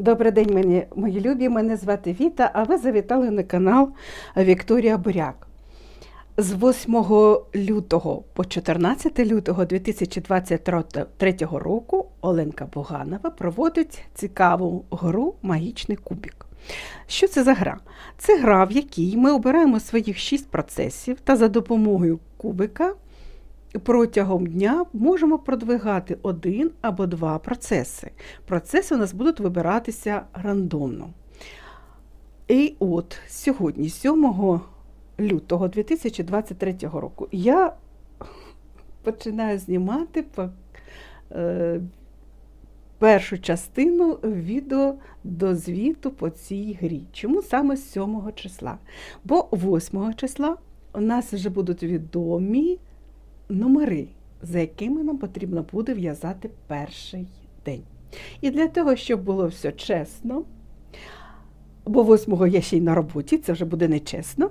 Добрий день, мені, мої любі. Мене звати Віта, а ви завітали на канал Вікторія Буряк. З 8 лютого по 14 лютого 2023 року Оленка Буганова проводить цікаву гру Магічний кубик. Що це за гра? Це гра, в якій ми обираємо своїх 6 процесів та за допомогою кубика протягом дня можемо продвигати один або два процеси. Процеси у нас будуть вибиратися рандомно. І от сьогодні, 7 лютого 2023 року, я починаю знімати е, першу частину відео до звіту по цій грі. Чому саме з 7 числа? Бо 8 числа у нас вже будуть відомі номери, за якими нам потрібно буде в'язати перший день. І для того, щоб було все чесно, бо 8-го я ще й на роботі, це вже буде нечесно.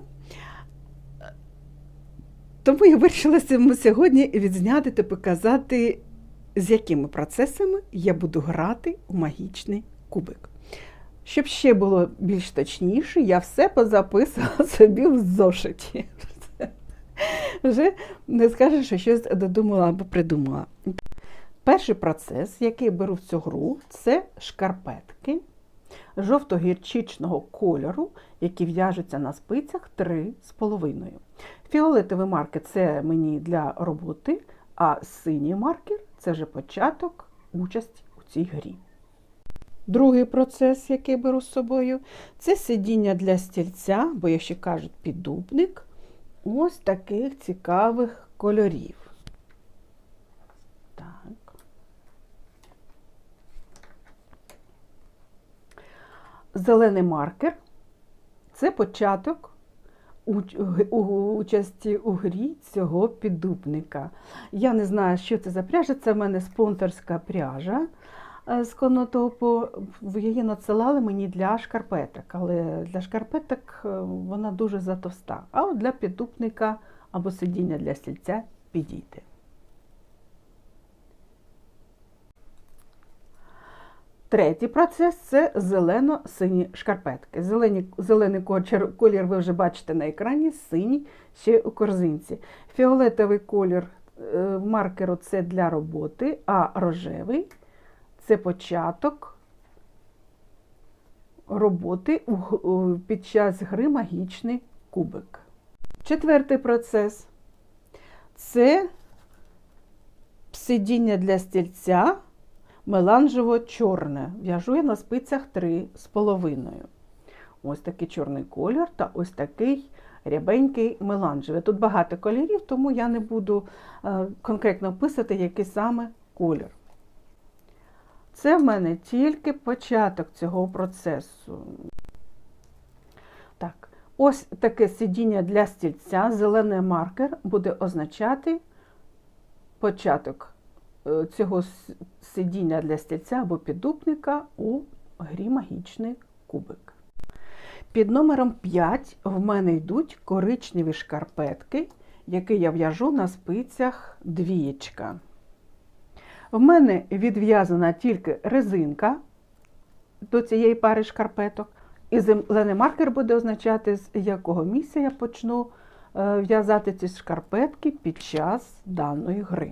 Тому я вирішила сьогодні відзняти та показати, з якими процесами я буду грати у магічний кубик. Щоб ще було більш точніше, я все позаписувала собі в зошиті. Вже не скажеш, що щось додумала або придумала. Перший процес, який я беру в цю гру, це шкарпетки жовто-гірчичного кольору, які в'яжуться на спицях 3,5. Фіолетовий маркер це мені для роботи, а синій маркер це вже початок участі у цій грі. Другий процес, який беру з собою, це сидіння для стільця, бо як ще кажуть, піддубник ось таких цікавих кольорів. Так. Зелений маркер це початок участі у грі цього піддубника. Я не знаю, що це за пряжа, це в мене спонсорська пряжа з конотопу. Її надсилали мені для шкарпеток, але для шкарпеток вона дуже затовста. А от для піддупника або сидіння для стільця підійде. Третій процес це зелено-сині шкарпетки. Зелені, зелений колір ви вже бачите на екрані, синій ще у корзинці. Фіолетовий колір маркеру це для роботи, а рожевий це початок роботи під час гри магічний кубик. Четвертий процес це сидіння для стільця меланжево-чорне. В'яжу я на спицях 3,5. Ось такий чорний колір та ось такий рябенький меланжевий. Тут багато кольорів, тому я не буду конкретно описувати, який саме колір. Це в мене тільки початок цього процесу. Так, ось таке сидіння для стільця, зелений маркер буде означати початок цього сидіння для стільця або піддупника у грі магічний кубик. Під номером 5 в мене йдуть коричневі шкарпетки, які я в'яжу на спицях двієчка. В мене відв'язана тільки резинка до цієї пари шкарпеток, і зелений маркер буде означати, з якого місця я почну в'язати ці шкарпетки під час даної гри.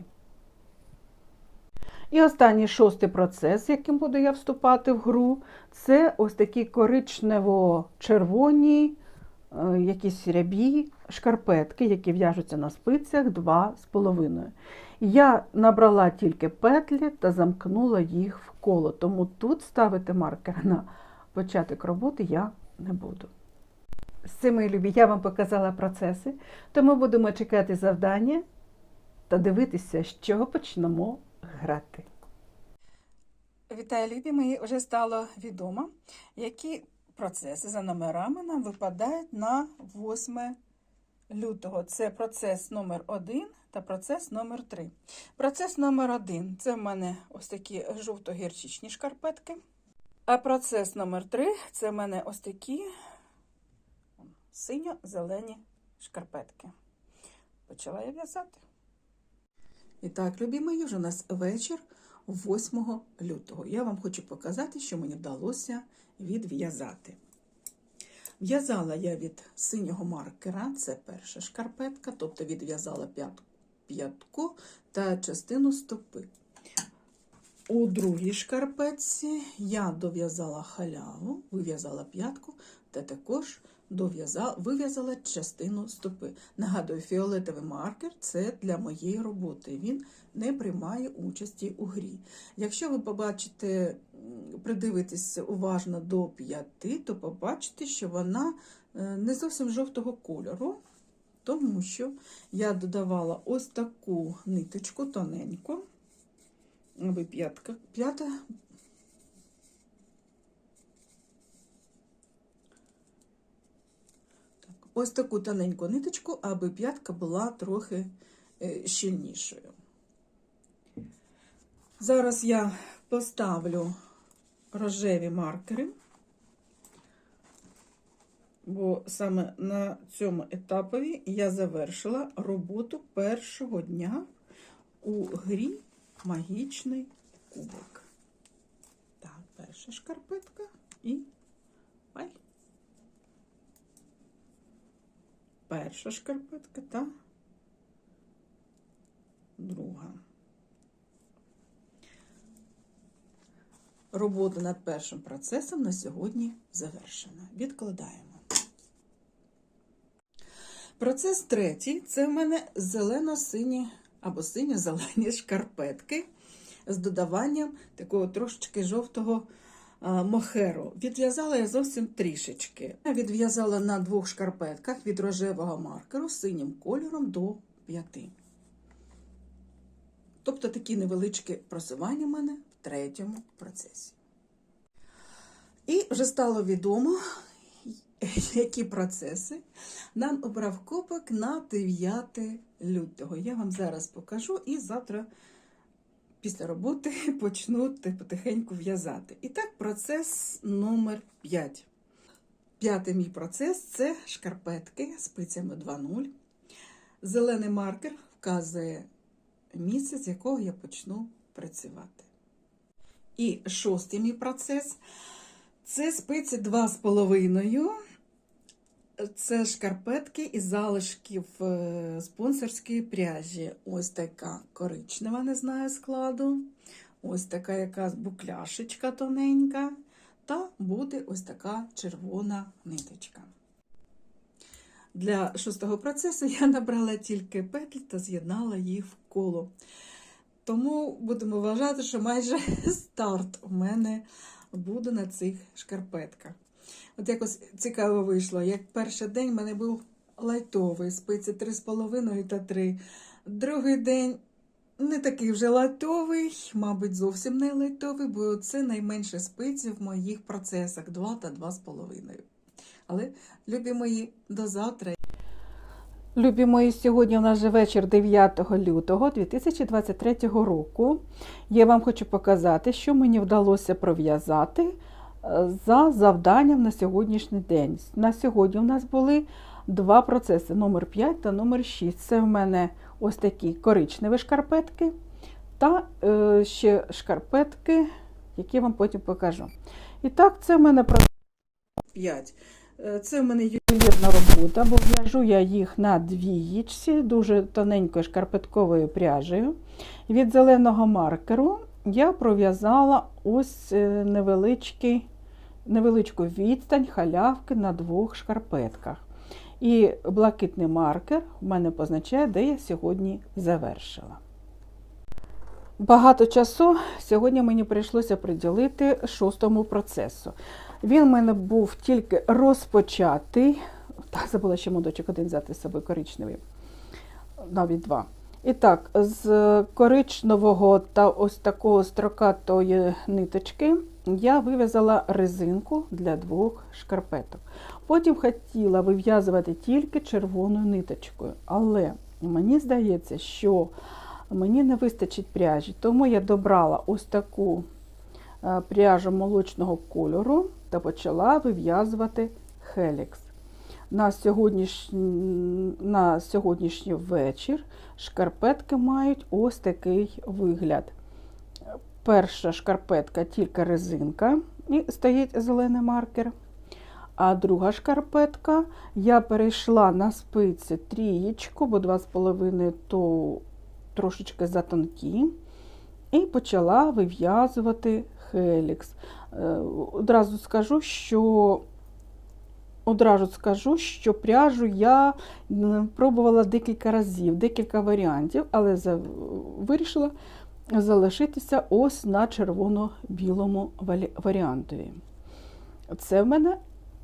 І останній шостий процес, яким буду я вступати в гру, це ось такі коричнево-червоні, якісь рябі шкарпетки, які в'яжуться на спицях 2,5. Я набрала тільки петлі та замкнула їх в коло, тому тут ставити маркер на початок роботи я не буду. З цими любі, я вам показала процеси, тому будемо чекати завдання та дивитися, з чого почнемо грати. Вітаю, любі мої! Вже стало відомо, які процеси за номерами нам випадають на 8 лютого. Це процес номер 1 та процес номер 3. Процес номер 1 це в мене ось такі жовто-гірчичні шкарпетки. А процес номер 3 це в мене ось такі синьо-зелені шкарпетки. Почала я в'язати. І так, любі мої, вже у нас вечір. 8 лютого. Я вам хочу показати, що мені вдалося відв'язати. В'язала я від синього маркера, це перша шкарпетка, тобто відв'язала п'ятку та частину стопи. У другій шкарпетці я дов'язала халяву, вив'язала п'ятку та також вив'язала частину стопи. Нагадую, фіолетовий маркер це для моєї роботи. Він не приймає участі у грі. Якщо ви побачите, придивитесь уважно до п'яти, то побачите, що вона е, не зовсім жовтого кольору, тому що я додавала ось таку ниточку тоненьку, аби п'ятка, п'ята ось таку тоненьку ниточку, аби п'ятка була трохи е, щільнішою. Зараз я поставлю рожеві маркери, бо саме на цьому етапові я завершила роботу першого дня у грі Магічний кубок. Так, перша шкарпетка і Перша шкарпетка та друга. Робота над першим процесом на сьогодні завершена. Відкладаємо. Процес третій це в мене зелено-сині або синьо-зелені шкарпетки з додаванням такого трошечки жовтого мохеру. Відв'язала я зовсім трішечки. Я відв'язала на двох шкарпетках від рожевого маркеру синім кольором до п'яти. Тобто такі невеличкі просування в мене в третьому процесі. І вже стало відомо, які процеси нам обрав копик на 9 лютого. Я вам зараз покажу і завтра після роботи почну потихеньку в'язати. І так, процес номер 5. П'ятий мій процес це шкарпетки спицями 2.0. Зелений маркер вказує місце, з якого я почну працювати. І шостий мій процес це спиці 2,5. Це шкарпетки із залишків е, спонсорської пряжі. Ось така коричнева, не знаю складу. Ось така якась букляшечка тоненька. Та буде ось така червона ниточка. Для шостого процесу я набрала тільки петлі та з'єднала їх в коло. Тому будемо вважати, що майже старт у мене буде на цих шкарпетках. От якось цікаво вийшло, як перший день в мене був лайтовий, спиці 3,5 та 3. Другий день не такий вже лайтовий, мабуть, зовсім не лайтовий, бо це найменше спиці в моїх процесах 2 та 2,5. Але, любі мої, до завтра. Любі мої, сьогодні у нас же вечір 9 лютого 2023 року. Я вам хочу показати, що мені вдалося пров'язати за завданням на сьогоднішній день. На сьогодні у нас були два процеси: номер 5 та номер 6. Це в мене ось такі коричневі шкарпетки та е, ще шкарпетки, які я вам потім покажу. І так, це в мене 5. Е, Це в мене ювелірна робота, бо в'яжу я їх на двієчці, дуже тоненькою шкарпетковою пряжею. Від зеленого маркеру я пров'язала ось е, невеличкий, невеличку відстань халявки на двох шкарпетках. І блакитний маркер в мене позначає, де я сьогодні завершила. Багато часу сьогодні мені прийшлося приділити шостому процесу. Він в мене був тільки розпочатий. Так, забула ще моточок один взяти з собою коричневий, навіть два. І так, з коричневого та ось такого строкатої ниточки я вив'язала резинку для двох шкарпеток. Потім хотіла вив'язувати тільки червоною ниточкою, але мені здається, що мені не вистачить пряжі, тому я добрала ось таку е, пряжу молочного кольору та почала вив'язувати хелікс. На сьогоднішній, на сьогоднішній вечір шкарпетки мають ось такий вигляд. Перша шкарпетка тільки резинка і стоїть зелений маркер. А друга шкарпетка я перейшла на спиці трієчку, бо 2,5 то трошечки затонкі, і почала вив'язувати хелікс. Е, Одразу скажу, що одразу скажу, що пряжу я пробувала декілька разів, декілька варіантів, але вирішила залишитися ось на червоно-білому варіантові. Це в мене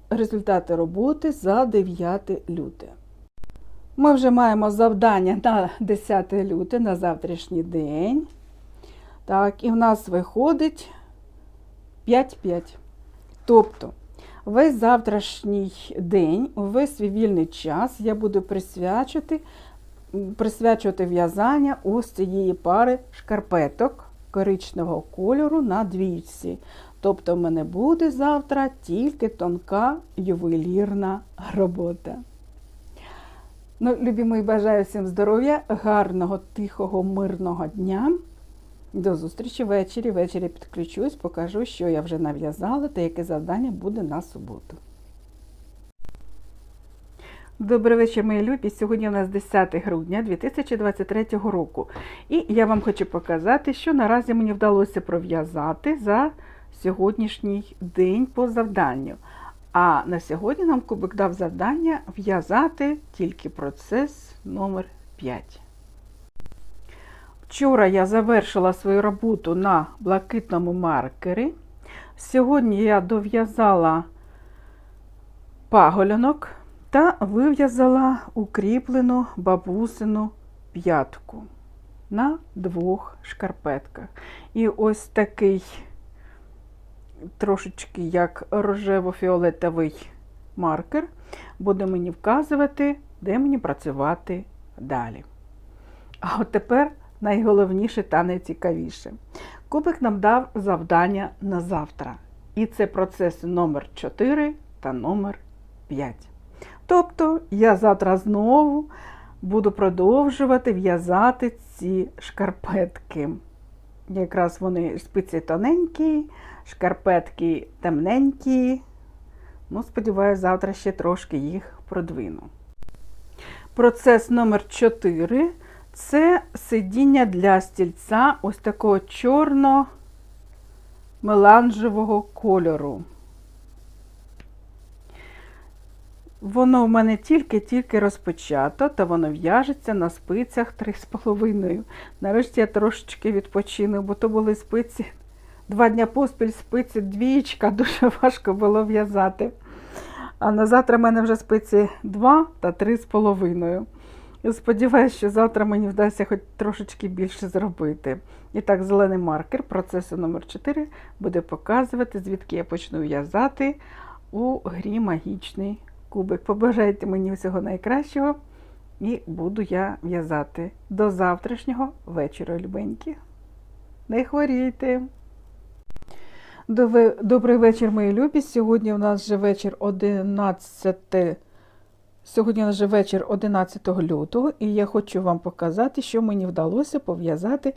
результати роботи за 9 люте. Ми вже маємо завдання на 10 люте, на завтрашній день. Так, і в нас виходить 5-5. Тобто, весь завтрашній день, весь свій вільний час я буду присвячувати, м, присвячувати в'язання ось цієї пари шкарпеток коричневого кольору на двійці. Тобто, в мене буде завтра тільки тонка ювелірна робота. Ну, любі мої, бажаю всім здоров'я, гарного, тихого, мирного дня. До зустрічі ввечері. Ввечері підключусь, покажу, що я вже нав'язала та яке завдання буде на суботу. Добрий вечір, мої любі. Сьогодні у нас 10 грудня 2023 року. І я вам хочу показати, що наразі мені вдалося пров'язати за сьогоднішній день по завданню. А на сьогодні нам кубик дав завдання в'язати тільки процес номер 5. Вчора я завершила свою роботу на блакитному маркері. Сьогодні я дов'язала паголянок та вив'язала укріплену бабусину п'ятку на двох шкарпетках. І ось такий трошечки як рожево-фіолетовий маркер буде мені вказувати, де мені працювати далі. А от тепер найголовніше та найцікавіше. Кубик нам дав завдання на завтра. І це процеси номер 4 та номер 5. Тобто я завтра знову буду продовжувати в'язати ці шкарпетки. Якраз вони спиці тоненькі, шкарпетки темненькі. Ну, сподіваюся, завтра ще трошки їх продвину. Процес номер 4 це сидіння для стільця ось такого чорно-меланжевого кольору. Воно в мене тільки-тільки розпочато, та воно в'яжеться на спицях 3,5. Нарешті я трошечки відпочину, бо то були спиці. Два дня поспіль спиці двічка, дуже важко було в'язати. А на завтра в мене вже спиці 2 та 3,5. І сподіваюся, що завтра мені вдасться хоч трошечки більше зробити. І так, зелений маркер процесу номер 4 буде показувати, звідки я почну в'язати у грі магічний кубик. Побажайте мені всього найкращого, і буду я в'язати. До завтрашнього вечора, любенькі. Не хворійте! Добрий вечір, мої любі. Сьогодні у нас вже вечір 11. Сьогодні у нас вже вечір 11 лютого, і я хочу вам показати, що мені вдалося пов'язати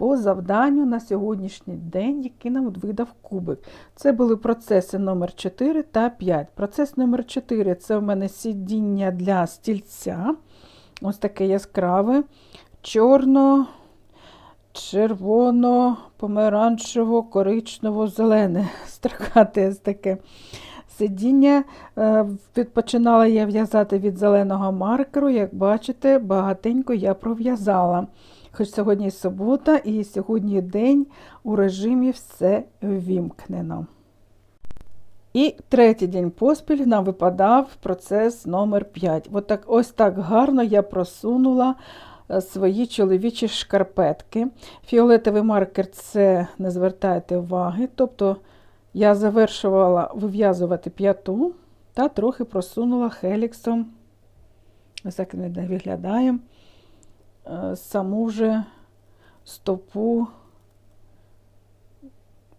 по завданню на сьогоднішній день, який нам видав кубик. Це були процеси номер 4 та 5. Процес номер 4 це в мене сидіння для стільця. Ось таке яскраве, чорно, червоно, помаранчево, коричнево, зелене. Страхате таке сидіння. Е, Відпочинала я в'язати від зеленого маркеру. Як бачите, багатенько я пров'язала. Хоч сьогодні субота, і сьогодні день у режимі все ввімкнено. І третій день поспіль нам випадав процес номер 5. От так, ось так гарно я просунула е, свої чоловічі шкарпетки. Фіолетовий маркер це не звертайте уваги. Тобто я завершувала вив'язувати п'яту та трохи просунула хеліксом. Ось так він виглядає. Е, Саму вже стопу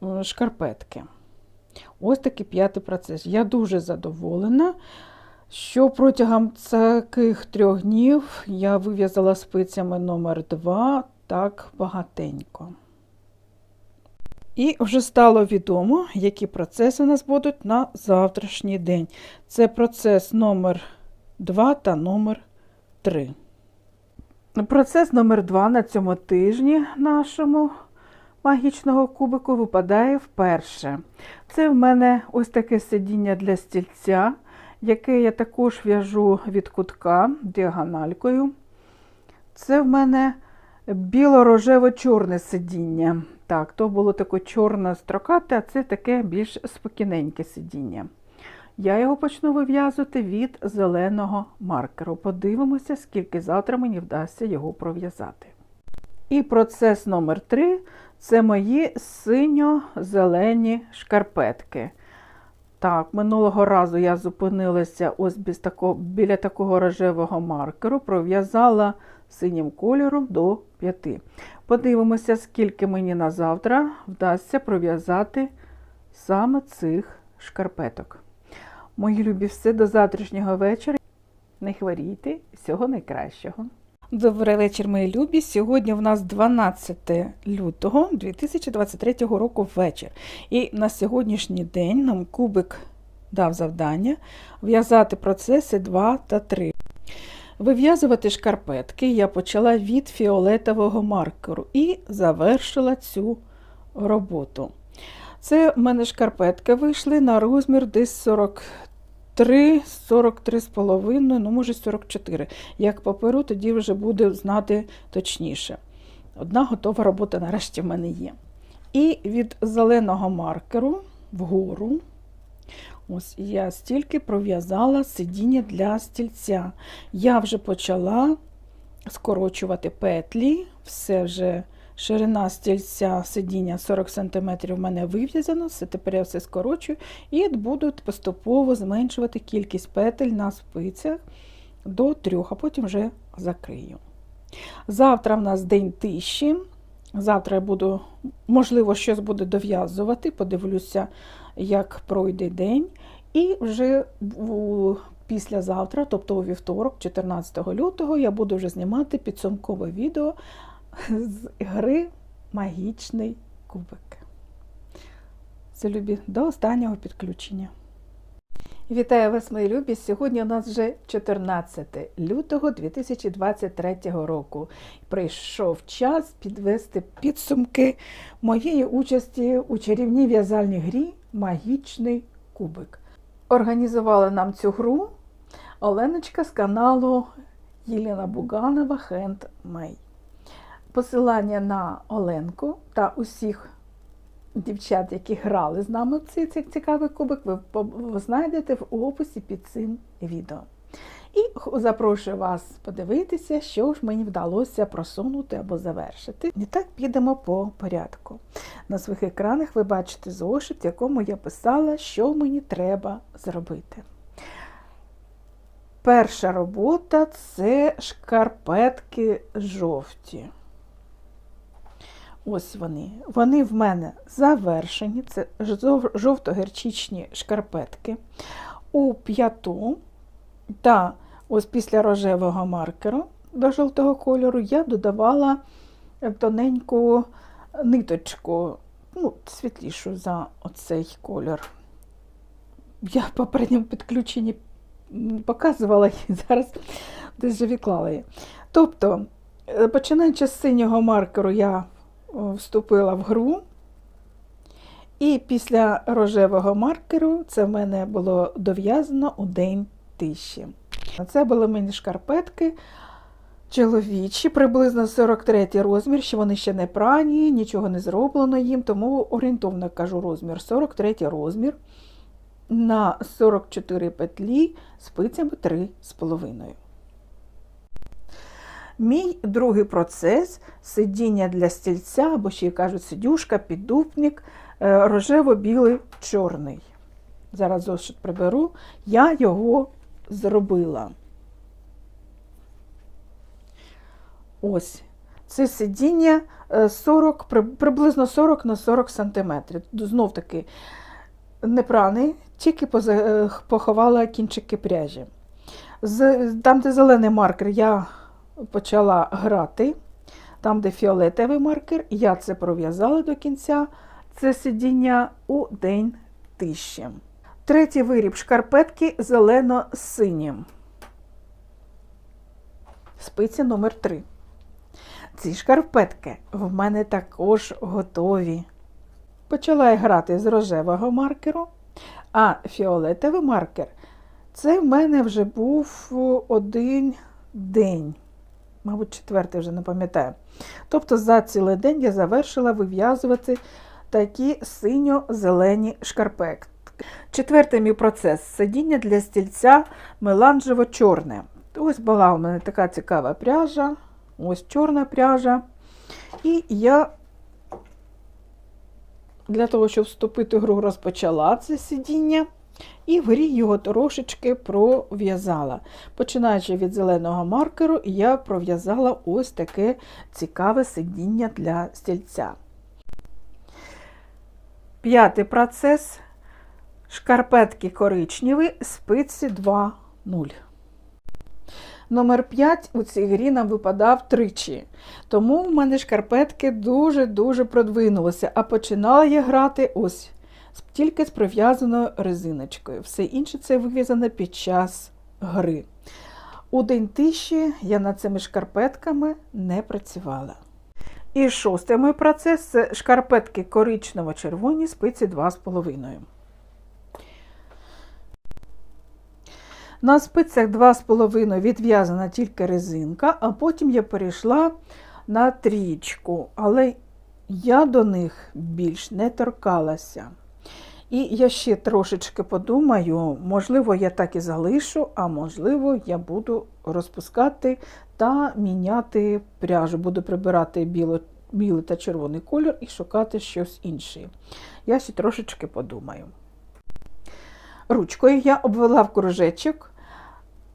е, шкарпетки. Ось такий п'ятий процес. Я дуже задоволена, що протягом таких трьох днів я вив'язала спицями номер 2 так багатенько. І вже стало відомо, які процеси у нас будуть на завтрашній день. Це процес номер 2 та номер 3. Процес номер 2 на цьому тижні нашому магічного кубику випадає вперше. Це в мене ось таке сидіння для стільця, яке я також в'яжу від кутка діагональкою. Це в мене біло-рожево-чорне сидіння. Так, то було таке чорне строкате, а це таке більш спокійненьке сидіння. Я його почну вив'язувати від зеленого маркеру. Подивимося, скільки завтра мені вдасться його пров'язати. І процес номер 3 це мої синьо-зелені шкарпетки. Так, минулого разу я зупинилася ось біля такого рожевого маркеру, пров'язала синім кольором до 5. Подивимося, скільки мені на завтра вдасться пров'язати саме цих шкарпеток. Мої любі, все до завтрашнього вечора. Не хворійте, всього найкращого. Добрий вечір, мої любі. Сьогодні в нас 12 лютого 2023 року вечір. І на сьогоднішній день нам кубик дав завдання в'язати процеси 2 та 3. Вив'язувати шкарпетки я почала від фіолетового маркеру і завершила цю роботу. Це в мене шкарпетки вийшли на розмір десь 43, 43,5, ну, може 44. Як паперу, тоді вже буду знати точніше. Одна готова робота нарешті в мене є. І від зеленого маркеру вгору. Ось я стільки пров'язала сидіння для стільця. Я вже почала скорочувати петлі, все вже ширина стільця сидіння 40 см в мене вив'язано, все тепер я все скорочую і буду поступово зменшувати кількість петель на спицях до трьох, а потім вже закрию. Завтра в нас день тиші. Завтра я буду, можливо, щось буду дов'язувати, подивлюся, як пройде день. І вже післязавтра, тобто у вівторок, 14 лютого, я буду вже знімати підсумкове відео з гри Магічний кубик. Це любі до останнього підключення. Вітаю вас, мої любі! Сьогодні у нас вже 14 лютого 2023 року. Прийшов час підвести підсумки моєї участі у чарівній в'язальній грі Магічний кубик. Організувала нам цю гру Оленочка з каналу Єлена Буганова Handmade. Посилання на Оленку та усіх дівчат, які грали з нами в цей, цікавий кубик, ви знайдете в описі під цим відео. І запрошую вас подивитися, що ж мені вдалося просунути або завершити. І так підемо по порядку. На своїх екранах ви бачите зошит, в якому я писала, що мені треба зробити. Перша робота це шкарпетки жовті. Ось вони. Вони в мене завершені. Це жовто-герчичні шкарпетки. У п'яту та ось після рожевого маркеру до жовтого кольору я додавала тоненьку ниточку, ну, світлішу за оцей кольор. Я в попередньому підключенні показувала її, зараз десь вже відклала її. Тобто, е, починаючи з синього маркеру, я вступила в гру. І після рожевого маркеру це в мене було дов'язано у день тиші. Це були мені шкарпетки чоловічі, приблизно 43 розмір, що вони ще не прані, нічого не зроблено їм, тому орієнтовно кажу розмір 43 розмір на 44 петлі спицями 3,5. Мій другий процес сидіння для стільця, або ще кажуть сидюшка, піддупник, е, рожево-білий чорний. Зараз зошит приберу, я його зробила. Ось. Це сидіння е, 40, приблизно 40 на 40 см. Знов таки не праний, тільки е, поховала кінчики пряжі. Там, де зелений маркер, я почала грати. Там, де фіолетовий маркер, я це пров'язала до кінця це сидіння у день тиші. Третій виріб шкарпетки зелено-синім. Спиці номер 3. Ці шкарпетки в мене також готові. Почала я грати з рожевого маркеру, а фіолетовий маркер це в мене вже був один день. Мабуть, четвертий вже не пам'ятаю. Тобто за цілий день я завершила вив'язувати такі синьо-зелені шкарпетки. Четвертий мій процес сидіння для стільця меланжево-чорне. Ось була у мене така цікава пряжа, ось чорна пряжа. І я для того, щоб вступити в гру, розпочала це сидіння. І в грі його трошечки пров'язала. Починаючи від зеленого маркеру, я пров'язала ось таке цікаве сидіння для стільця. П'ятий процес шкарпетки коричневі, спиці 2,0. Номер 5 у цій грі нам випадав тричі. Тому в мене шкарпетки дуже-дуже продвинулися, а починала я грати ось тільки з прив'язаною резиночкою. Все інше це вив'язано під час гри. У день тиші я над цими шкарпетками не працювала. І шостий мій процес це шкарпетки коричнево-червоні спиці 2,5. На спицях 2,5 відв'язана тільки резинка, а потім я перейшла на трічку, але я до них більш не торкалася. І я ще трошечки подумаю, можливо, я так і залишу, а можливо, я буду розпускати та міняти пряжу. Буду прибирати біло, білий та червоний кольор і шукати щось інше. Я ще трошечки подумаю. Ручкою я обвела в кружечок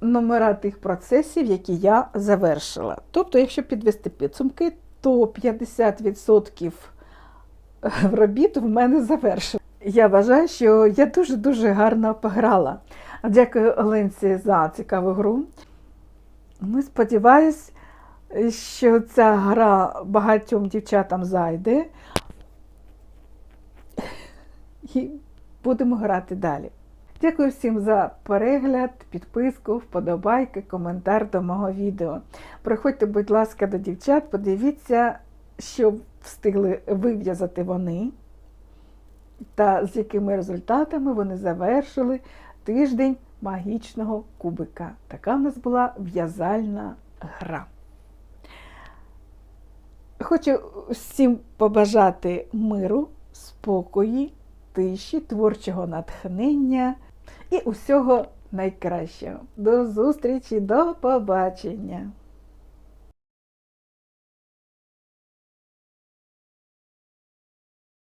номера тих процесів, які я завершила. Тобто, якщо підвести підсумки, то 50% робіт в мене завершено. Я вважаю, що я дуже-дуже гарно пограла. Дякую Оленці за цікаву гру. Ну, сподіваюсь, що ця гра багатьом дівчатам зайде. І будемо грати далі. Дякую всім за перегляд, підписку, вподобайки, коментар до мого відео. Приходьте, будь ласка, до дівчат, подивіться, що встигли вив'язати вони та з якими результатами вони завершили тиждень магічного кубика. Така в нас була в'язальна гра. Хочу всім побажати миру, спокої, тиші, творчого натхнення і усього найкращого. До зустрічі, до побачення!